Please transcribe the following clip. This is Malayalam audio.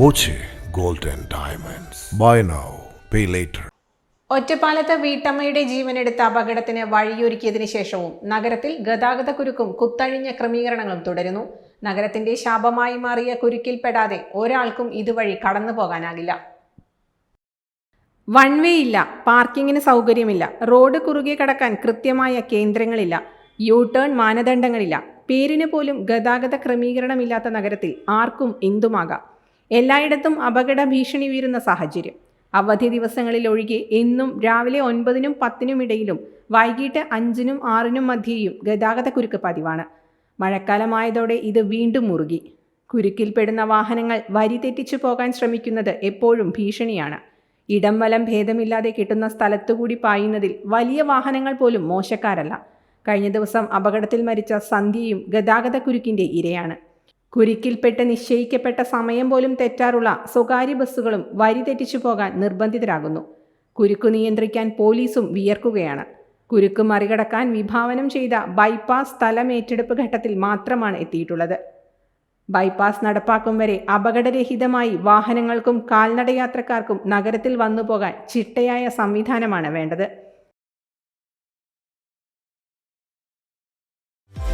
Boche gold and diamonds. Buy now pay later ഒറ്റപ്പാലത്ത് വീട്ടമ്മയുടെ ജീവനെടുത്ത അപകടത്തിന് വഴിയൊരുക്കിയതിനു ശേഷവും നഗരത്തിൽ ഗതാഗത കുരുക്കും കുത്തഴിഞ്ഞ ക്രമീകരണങ്ങളും തുടരുന്നു. നഗരത്തിന്റെ ശാപമായി മാറിയ കുരുക്കിൽപ്പെടാതെ ഒരാൾക്കും ഇതുവഴി കടന്നു പോകാനാകില്ല. വൺ വേ ഇല്ല പാർക്കിങ്ങിന് സൗകര്യമില്ല റോഡ് കുറുകെ കടക്കാൻ കൃത്യമായ കേന്ദ്രങ്ങളില്ല യു ടേൺ മാനദണ്ഡങ്ങളില്ല. പേരിന് പോലും ഗതാഗത ക്രമീകരണമില്ലാത്ത നഗരത്തിൽ ആർക്കും എന്തുമാകാം? എല്ലായിടത്തും അപകട ഭീഷണി ഉയരുന്ന സാഹചര്യം. അവധി ദിവസങ്ങളിൽ ഒഴികെ എന്നും രാവിലെ ഒൻപതിനും പത്തിനും ഇടയിലും വൈകിട്ട് അഞ്ചിനും ആറിനും മധ്യേയും ഗതാഗത കുരുക്ക് പതിവാണ്. മഴക്കാലമായതോടെ ഇത് വീണ്ടും മുറുകി. കുരുക്കിൽപ്പെടുന്ന വാഹനങ്ങൾ വരി തെറ്റിച്ചു പോകാൻ ശ്രമിക്കുന്നത് എപ്പോഴും ഭീഷണിയാണ്. ഇടം വലം ഭേദമില്ലാതെ കിട്ടുന്ന സ്ഥലത്തുകൂടി പായുന്നതിൽ വലിയ വാഹനങ്ങൾ പോലും മോശക്കാരല്ല. കഴിഞ്ഞ ദിവസം അപകടത്തിൽ മരിച്ച സന്ധ്യയും ഗതാഗത കുരുക്കിന്റെ ഇരയാണ്. കുരുക്കിൽപ്പെട്ട് നിശ്ചയിക്കപ്പെട്ട സമയം പോലും തെറ്റാറുള്ള സ്വകാര്യ ബസ്സുകളും വരി തെറ്റിച്ചു പോകാൻ നിർബന്ധിതരാകുന്നു. കുരുക്ക് നിയന്ത്രിക്കാൻ പോലീസും വിയർക്കുകയാണ്. കുരുക്ക് മറികടക്കാൻ വിഭാവനം ചെയ്ത ബൈപ്പാസ് സ്ഥലം ഏറ്റെടുപ്പ് ഘട്ടത്തിൽ മാത്രമാണ് എത്തിയിട്ടുള്ളത്. ബൈപ്പാസ് നടപ്പാക്കും വരെ അപകടരഹിതമായി വാഹനങ്ങൾക്കും കാൽനടയാത്രക്കാർക്കും നഗരത്തിൽ വന്നുപോകാൻ ചിട്ടയായ സംവിധാനമാണ് വേണ്ടത്.